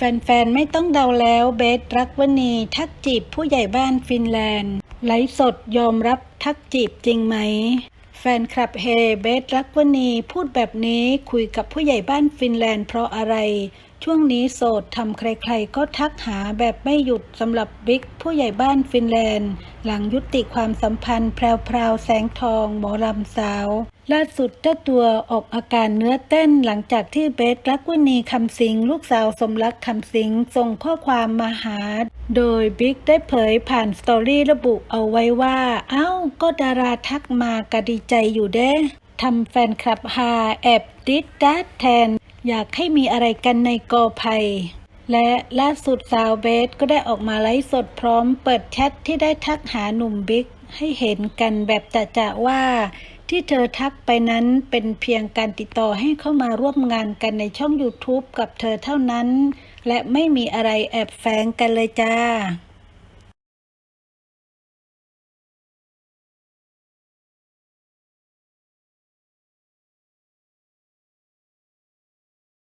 แฟนๆ ไม่ต้องเดาแล้วเบสรักวณีทักจีบผู้ใหญ่บ้านฟินแลนด์ ไลฟ์สดยอมรับทักจีบจริงไหม แฟนคลับเฮเบสรักวณีพูดแบบนี้คุยกับผู้ใหญ่บ้านฟินแลนด์เพราะอะไร ช่วงนี้โสดทำใครๆก็ทักหาแบบไม่หยุดสำหรับบิ๊กผู้ใหญ่บ้านฟินแลนด์ หลังยุติความสัมพันธ์แพรวๆแสงทองหมอลำสาว ล่าสุดเจ้าตัวออกอาการเนื้อเต้นหลังจากที่เบสรักวณีคำสิง ลูกสาวสมรักคำสิงส่งข้อความมาหา โดยบิ๊กได้เผยผ่านสตอรี่ระบุเอาไว้ว่า เอ้า ก็ดาราทักมากะดีใจอยู่เด้ทำแฟนคลับฮาแอบดิดดัดแทน อยากให้มีอะไรกันในกอไผ่และล่าสุดสาวเบสก็ได้ออกมาไลฟ์สดพร้อมเปิดแชทที่ได้ทักหาหนุ่มบิ๊กให้เห็นกันแบบจะๆว่า ที่เธอทักไปนั้นเป็นเพียงการติดต่อให้เข้ามาร่วมงานกันในช่อง YouTube กับเธอเท่านั้น และไม่มีอะไรแอบแฝงกันเลยจ้า